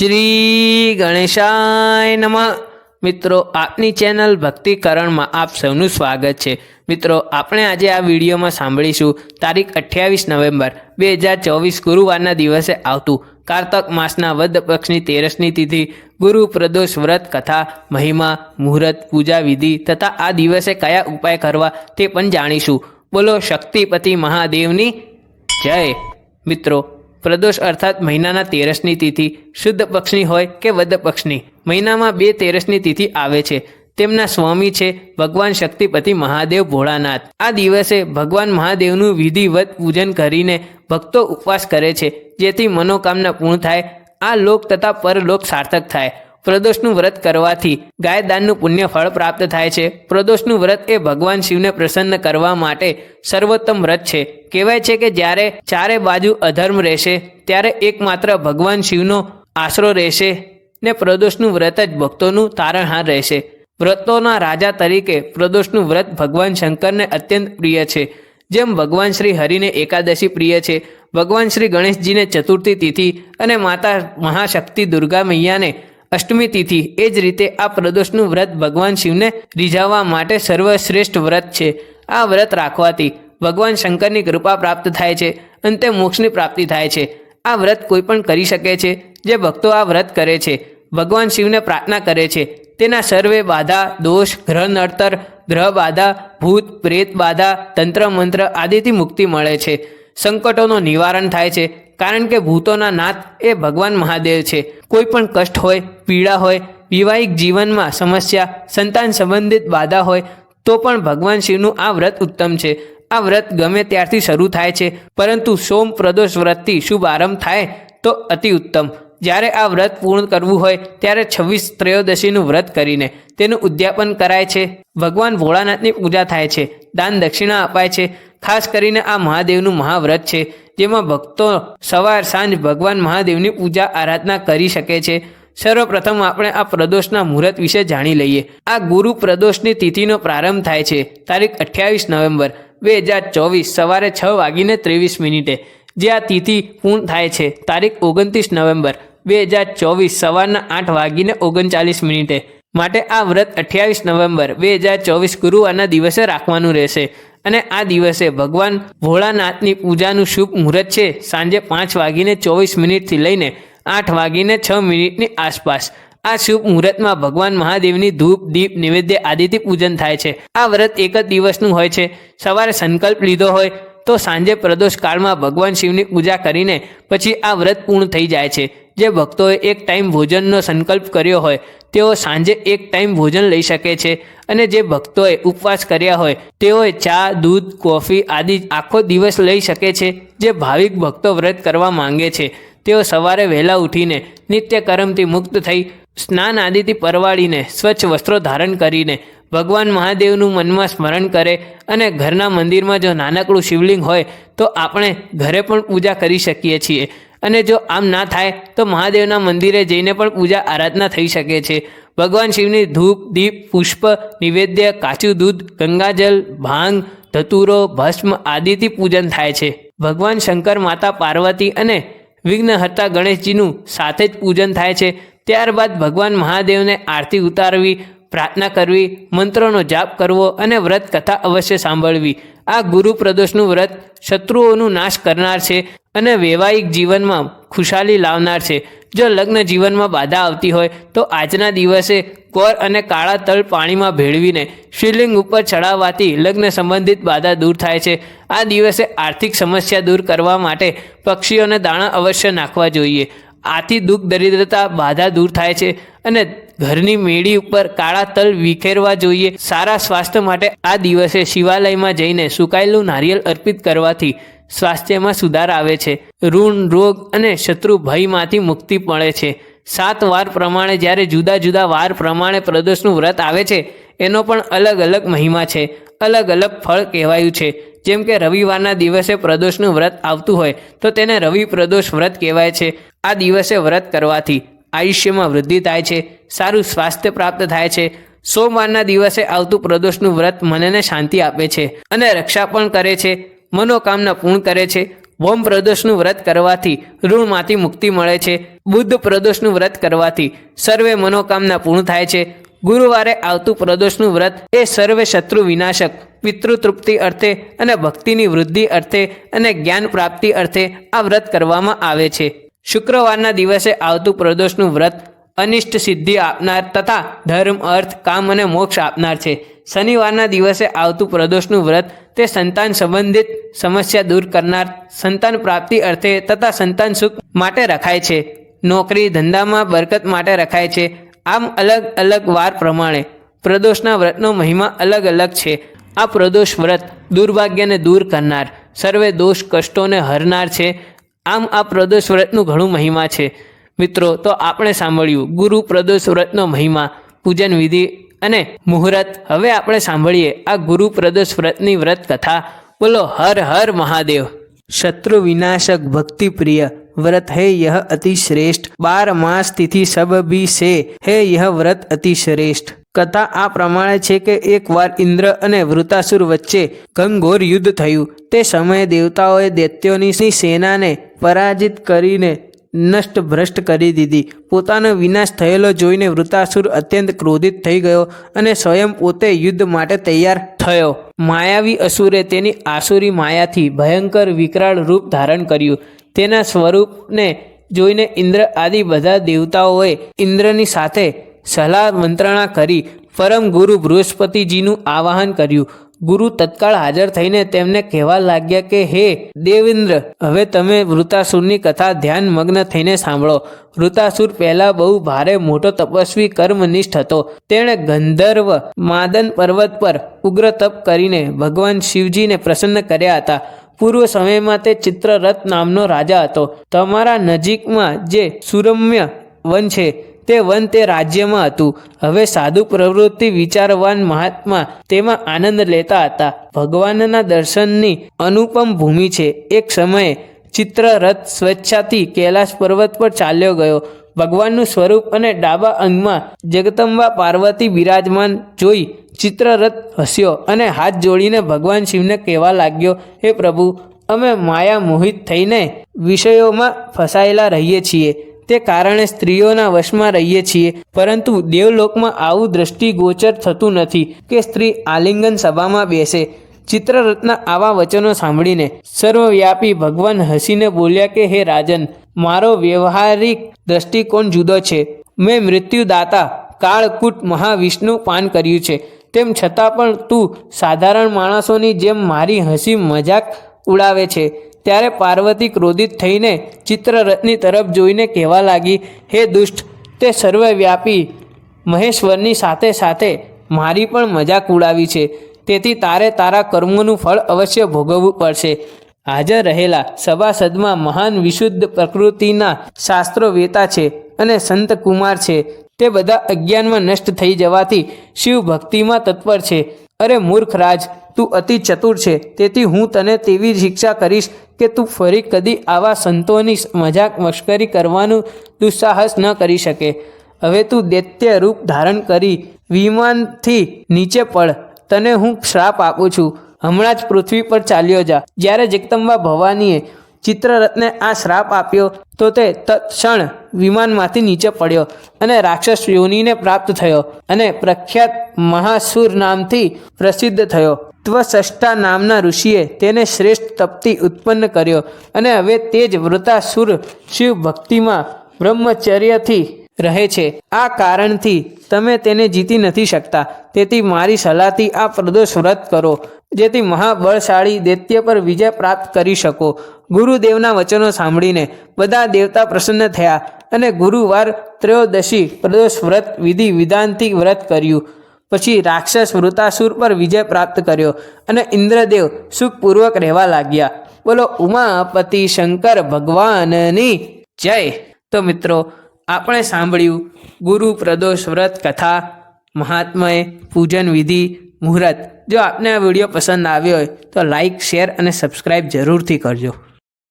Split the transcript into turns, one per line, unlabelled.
શ્રી ગણેશાય નમઃ. મિત્રો, આપની ચેનલ ભક્તિકરણમાં આપ સૌનું સ્વાગત છે. મિત્રો, આપણે આજે આ વિડીયોમાં સાંભળીશું તારીખ અઠ્યાવીસ નવેમ્બર, બે હજાર ચોવીસ ગુરુવારના દિવસે આવતું કારતક માસના વદ પક્ષની તેરસની તિથિ, ગુરુ પ્રદોષ વ્રત કથા, મહિમા, મુહૂર્ત, પૂજા વિધિ તથા આ દિવસે કયા ઉપાય કરવા તે પણ જાણીશું. બોલો, શક્તિપતિ મહાદેવની જય. મિત્રો પ્રદોષ અર્થાત મહિનાના તેરસની તિથિ શુદ્ધ પક્ષની હોય કે વદ પક્ષની. મહિનામાં બે તેરસની તિથિ આવે છે. તેમના સ્વામી છે ભગવાન શક્તિપતિ મહાદેવ ભોળાનાથ. આ દિવસે ભગવાન મહાદેવનું વિધિવત પૂજન કરીને ભક્તો ઉપવાસ કરે છે, જેથી મનોકામના પૂર્ણ થાય. આ લોક તથા પરલોક સાર્થક થાય. પ્રદોષનું વ્રત કરવાથી ગાયદાનનું પુણ્ય ફળ પ્રાપ્ત થાય છે. પ્રદોષનું વ્રત એ ભગવાન શિવને પ્રસન્ન કરવા માટે સર્વોત્તમ વ્રત છે. કહેવાય છે કે જ્યારે ચારે બાજુ અધર્મ રહેશે, ત્યારે એકમાત્ર ભગવાન શિવનો આશરો રહેશે ને પ્રદોષનું વ્રત જ ભક્તોનું તારણહાર રહેશે. વ્રતોના રાજા તરીકે પ્રદોષનું વ્રત ભગવાન શંકરને અત્યંત પ્રિય છે. જેમ ભગવાન શ્રી હરિને એકાદશી પ્રિય છે, ભગવાન શ્રી ગણેશજીને ચતુર્થી તિથિ અને માતા મહાશક્તિ દુર્ગા મૈયાને અષ્ટમી તિથિ. એ જ રીતે આ પ્રદોષનું વ્રત ભગવાન શિવને રીઝાવવા માટે સર્વશ્રેષ્ઠ વ્રત છે. આ વ્રત રાખવાથી ભગવાન શંકરની કૃપા પ્રાપ્ત થાય છે અંતે મોક્ષની પ્રાપ્તિ થાય છે. આ વ્રત કોઈ પણ કરી શકે છે. જે ભક્તો આ વ્રત કરે છે. ભગવાન શિવને પ્રાર્થના કરે છે. તેના સર્વે બાધા, દોષ ગ્રહ નડતર ગ્રહ બાધા, ભૂત, પ્રેત બાધા, તંત્ર મંત્ર આદિથી મુક્તિ મળે છે. સંકટોનું નિવારણ થાય છે. કારણ કે ભૂતોના નાથ એ ભગવાન મહાદેવ છે. કોઈ પણ કષ્ટ હોય, પીડા હોય, વિવાહિક જીવનમાં સમસ્યા, સંતાન સંબંધિત બાધા હોય, તો પણ ભગવાન શિવનું આ વ્રત ઉત્તમ છે. આ વ્રત ગમે ત્યારથી શરૂ થાય છે, પરંતુ સોમ પ્રદોષ વ્રતથી શુભ આરંભ થાય તો અતિ ઉત્તમ. જ્યારે આ વ્રત પૂર્ણ કરવું હોય, ત્યારે છવ્વીસ ત્રયોદશીનું વ્રત કરીને તેનું ઉદ્યાપન કરાય છે. ભગવાન ભોળાનાથની પૂજા થાય છે, દાન દક્ષિણા અપાય છે ખાસ કરીને આ મહાદેવનું મહાવ્રત છે, જેમાં ભક્તો સવાર સાંજ ભગવાન મહાદેવની પૂજા આરાધના કરી શકે છે. સર્વપ્રથમ આપણે આ પ્રદોષના મુહૂર્ત વિશે જાણી લઈએ. આ ગુરુ પ્રદોષની તિથિનો પ્રારંભ થાય છે, તારીખ અઠ્યાવીસ નવેમ્બર, બે હજાર ચોવીસ, સવારે છ વાગીને ત્રેવીસ મિનિટે. જે આ તિથિ પૂર્ણ થાય છે, તારીખ ઓગણત્રીસ નવેમ્બર, બે હજાર ચોવીસ, સવારના આઠ વાગીને ઓગણચાલીસ મિનિટે. માટે આ વ્રત અઠ્યાવીસ નવેમ્બર, બે હજાર ચોવીસ ગુરુવારના દિવસે રાખવાનું રહેશે. અને આ દિવસે ભગવાન ભોળાનાથની પૂજાનું શુભ મુહૂર્ત છે. સાંજે પાંચ વાગીને ચોવીસ મિનિટથી લઈને આઠ વાગીને છ મિનિટની આસપાસ આ શુભ મુહૂર્તમાં ભગવાન મહાદેવની ધૂપ, દીપ, નૈવેદ્ય આદિથી પૂજન થાય છે. આ વ્રત એક જ દિવસનું હોય છે. સવારે સંકલ્પ લીધો હોય તો સાંજે પ્રદોષ કાળમાં ભગવાન શિવની પૂજા કરીને પછી આ વ્રત પૂર્ણ થઈ જાય છે. જે ભક્તોએ એક ટાઈમ ભોજનનો સંકલ્પ કર્યો હોય તેઓ સાંજે એક ટાઈમ ભોજન લઈ શકે છે અને જે ભક્તોએ ઉપવાસ કર્યા હોય, તેઓએ ચા, દૂધ, કોફી આદિ આખો દિવસ લઈ શકે છે, જે ભાવિક ભક્તો વ્રત કરવા માંગે છે. તેઓ સવારે વહેલા ઉઠીને નિત્ય કર્મથી મુક્ત થઈ સ્નાન આદિથી પરવાડીને સ્વચ્છ વસ્ત્રો ધારણ કરીને ભગવાન મહાદેવનું મનમાં સ્મરણ કરે અને ઘરના મંદિરમાં જો નાનકડું શિવલિંગ હોય, તો આપણે ઘરે પણ પૂજા કરી શકીએ છીએ. અને જો આમ ના થાય, તો મહાદેવના મંદિરે જઈને પણ પૂજા આરાધના થઈ શકે છે. ભગવાન શિવની ધૂપ, દીપ, પુષ્પ, નિવેદ્ય, કાચું દૂધ ગંગાજલ ભાંગ, ધતુરો, ભસ્મ આદિથી પૂજન થાય છે. ભગવાન શંકર, માતા પાર્વતી અને વિઘ્નહર્તા ગણેશજીનું સાથે જ પૂજન થાય છે. ત્યારબાદ ભગવાન મહાદેવને આરતી ઉતારવી, પ્રાર્થના કરવી, મંત્રોનો જાપ કરવો અને વ્રત કથા અવશ્ય સાંભળવી. આ ગુરુ પ્રદોષનું વ્રત શત્રુઓનું નાશ કરનાર છે. અને વૈવાહિક જીવનમાં ખુશાલી લાવનાર છે. જો લગ્ન જીવનમાં બાધા આવતી હોય, તો આજના દિવસે કોર અને કાળા તલ પાણીમાં ભેળવીને શિવલિંગ ઉપર ચડાવવાથી લગ્ન સંબંધિત બાધા દૂર થાય છે. આ દિવસે આર્થિક સમસ્યા દૂર કરવા માટે પક્ષીઓને દાણા અવશ્ય નાખવા જોઈએ. આથી દુઃખ, દરિદ્રતા, બાધા દૂર થાય છે અને ઘરની મેળી ઉપર કાળા તલ વિખેરવા જોઈએ. સારા સ્વાસ્થ્ય માટે આ દિવસે શિવાલયમાં જઈને સુકાયેલું નારિયેલ અર્પિત કરવાથી સ્વાસ્થ્યમાં સુધાર આવે છે. ઋણ, રોગ અને શત્રુ ભયમાંથી મુક્તિ મળે છે. સાત વાર પ્રમાણે જ્યારે જુદા જુદા વાર પ્રમાણે પ્રદોષનું વ્રત આવે છે, એનો પણ અલગ અલગ મહિમા છે. અલગ અલગ ફળ કહેવાયું છે. જેમ કે રવિવારના દિવસે પ્રદોષનું વ્રત આવતું હોય, તો તેને રવિ પ્રદોષ વ્રત કહેવાય છે. આ દિવસે વ્રત કરવાથી આયુષ્યમાં વૃદ્ધિ થાય છે, સારું સ્વાસ્થ્ય પ્રાપ્ત થાય છે. સોમવારના દિવસે આવતું પ્રદોષનું વ્રત મનને શાંતિ આપે છે અને રક્ષા પણ કરે છે. મનોકામના પૂર્ણ કરે છે. વોમ પ્રદોષનું વ્રત કરવાથી ઋણમાંથી મુક્તિ મળે છે. બુદ્ધ પ્રદોષનું વ્રત કરવાથી સર્વે મનોકામના પૂર્ણ થાય છે. ગુરુવારે આવતું પ્રદોષનું વ્રત એ સર્વે શત્રુ વિનાશક પિતૃતૃપ્તિ અર્થે અને ભક્તિની વૃદ્ધિ અર્થે અને જ્ઞાન પ્રાપ્તિ અર્થે આ વ્રત કરવામાં આવે છે. શુક્રવારના દિવસે આવતું પ્રદોષનું વ્રત અનિષ્ટ સિદ્ધિ આપનાર તથા ધર્મ, અર્થ, કામ અને મોક્ષ આપનાર છે. શનિવારના દિવસે આવતું પ્રદોષનું વ્રત તે સંતાન સંબંધિત સમસ્યા દૂર કરનાર સંતાન પ્રાપ્તિ અર્થે તથા સંતાન સુખ માટે રખાય છે. નોકરી ધંધામાં બરકત માટે રખાય છે. આમ અલગ અલગ વાર પ્રમાણે પ્રદોષના વ્રતનો મહિમા અલગ અલગ છે. આ પ્રદોષ વ્રત દુર્ભાગ્યને દૂર કરનાર, સર્વે દોષ કષ્ટોને હરનાર છે. આમ આ પ્રદોષ વ્રતનું ઘણું મહિમા છે. મિત્રો, તો આપણે સાંભળ્યું, ગુરુ પ્રદોષ વ્રતનો મહિમા, પૂજન વિધિ અને મુહૂર્ત હવે આપણે સાંભળીએ આ ગુરુ પ્રદોષ વ્રતની વ્રત કથા બોલો, હર હર મહાદેવ. શત્રુ વિનાશક ભક્તિ પ્રિય વ્રત હે યહ અતિ શ્રેષ્ઠ બાર માસ તિથિ સબ બી સે. હે યહ વ્રત અતિ શ્રેષ્ઠ કથા આ પ્રમાણે છે કે એકવાર ઇન્દ્ર અને વૃતાસુર વચ્ચે ઘનઘોર યુદ્ધ થયું. તે સમયે દેવતાઓએ દૈત્યોની સેનાને પરાજિત કરીને નષ્ટ ભ્રષ્ટ કરી દીધી. પોતાનો વિનાશ થયેલો જોઈને વૃતાસુર અત્યંત ક્રોધિત થઈ ગયો અને સ્વયં પોતે યુદ્ધ માટે તૈયાર થયો. માયાવી અસુરે તેની આસુરી માયાથી ભયંકર વિકરાળ રૂપ ધારણ કર્યું. તેના સ્વરૂપને જોઈને ઇન્દ્ર આદિ બધા દેવતાઓએ ઇન્દ્રની સાથે સલાહ મંત્રણા કરી. પરમ ગુરુ બૃહસ્પતિજીનું આવાહન કર્યું. ગુરુ તત્કાળ હાજર થઈને તેમને કહેવા લાગ્યા કે, હે દેવેન્દ્ર, હવે તમે વૃતાસુરની કથા ધ્યાન મગ્ન થઈને સાંભળો. વૃતાસુર પહેલા બહુ ભારે મોટો તપસ્વી કર્મનિષ્ઠ હતો. તેણે ગંધર્વ માદન પર્વત પર ઉગ્ર તપ કરીને ભગવાન શિવજીને પ્રસન્ન કર્યા હતા. પૂર્વ સમયમાં તે ચિત્રરથ નામનો રાજા હતો. તમારા નજીકમાં જે સુરમ્ય વન છે તે વન તે રાજ્યમાં હતું. હવે સાધુ પ્રવૃત્તિ વિચારવાન મહાત્મા તેમાં આનંદ લેતા હતા. ભગવાનના દર્શનની અનુપમ ભૂમિ છે. એક સમયે ચિત્રરથ સ્વેચ્છાથી કૈલાશ પર્વત પર ચાલ્યો ગયો. ભગવાનનું સ્વરૂપ અને ડાબા અંગમાં જગદંબા પાર્વતી બિરાજમાન જોઈ ચિત્રરથ હસ્યો અને હાથ જોડીને ભગવાન શિવને કહેવા લાગ્યો, હે પ્રભુ, અમે માયા મોહિત થઈને વિષયોમાં ફસાયેલા રહીએ છીએ. તે કારણે સ્ત્રીઓના વશમાં રહીએ છીએ. પરંતુ દેવલોકમાં આવું દ્રષ્ટિગોચર થતું નથી કે સ્ત્રી આલિંગન સભામાં બેસે. ચિત્રરત્ન આવા વચનો સાંભળીને સર્વવ્યાપી ભગવાન હસીને બોલ્યા કે, હે રાજન, મારો વ્યવહારિક દ્રષ્ટિકોણ જુદો છે. મેં મૃત્યુદાતા કાળકૂટ મહાવિષ્ણુ પાન કર્યું છે. તેમ છતાં પણ તું સાધારણ માણસોની જેમ મારી હસી મજાક ઉડાવે છે. ત્યારે પાર્વતી ક્રોધિત થઈને ચિત્રરથની તરફ જોઈને કહેવા લાગી, હે દુષ્ટ, તે સર્વવ્યાપી મહેશ્વરની સાથે સાથે મારી પણ મજાક ઉડાવી છે. તેથી તારે તારા કર્મોનું ફળ અવશ્ય ભોગવવું પડશે. હાજર રહેલા સભાસદમાં મહાન વિશુદ્ધ પ્રકૃતિના શાસ્ત્રો વેતા છે અને સંત કુમાર છે. તે બધા અજ્ઞાનમાં નષ્ટ થઈ જવાથી શિવ ભક્તિમાં તત્પર છે. અરે મૂર્ખ રાજ, તું અતિ ચતુર છે, તેથી હું તને તેવી શિક્ષા કરીશ કે તું ફરી કદી આવા સંતોની મજાક મશ્કરી કરવાનું દુસ્સાહસ ન કરી શકે. હવે તું દૈત્ય રૂપ ધારણ કરી, વિમાનથી નીચે પડ. તને હું શ્રાપ આપું છું. હમણાં જ પૃથ્વી પર ચાલ્યો જા. જ્યારે જગદંબા ભવાનીએ ચિત્રરથને આ શ્રાપ આપ્યો તો તે તત્ક્ષણ વિમાનમાંથી નીચે પડ્યો અને રાક્ષસ યોનિને પ્રાપ્ત થયો અને પ્રખ્યાત મહાસુર નામથી પ્રસિદ્ધ થયો. ત્વસષ્ટા નામના ઋષિએ તેને શ્રેષ્ઠ તપથી ઉત્પન્ન કર્યો અને હવે તે જ વૃતાસુર શિવ ભક્તિમાં બ્રહ્મચર્યથી રહે છે. આ કારણથી તમે તેને જીતી નથી શકતા. તેથી મારી સલાહથી આ પ્રદોષ વ્રત કરો. જેથી મહાબળશાળી દૈત્ય પર વિજય પ્રાપ્ત કરી શકો. ગુરુદેવના વચનો સાંભળીને બધા દેવતા પ્રસન્ન થયા અને ગુરુવાર ત્રયોદશી પ્રદોષ વ્રત વિધિ વિધાનથી વ્રત કર્યું. પછી રાક્ષસ વૃતાસુર પર વિજય પ્રાપ્ત કર્યો અને ઇન્દ્રદેવ સુખપૂર્વક રહેવા લાગ્યા. બોલો, ઉમાપતિ શંકર ભગવાનની જય. તો મિત્રો આપણે સાંભળ્યું ગુરુ, પ્રદોષ, વ્રત, કથા, મહાત્મય, પૂજન વિધિ, મુહૂર્ત. જો આપને આ વીડિયો પસંદ આવ્યો હોય તો લાઈક, શેર અને સબસ્ક્રાઈબ જરૂરથી કરજો.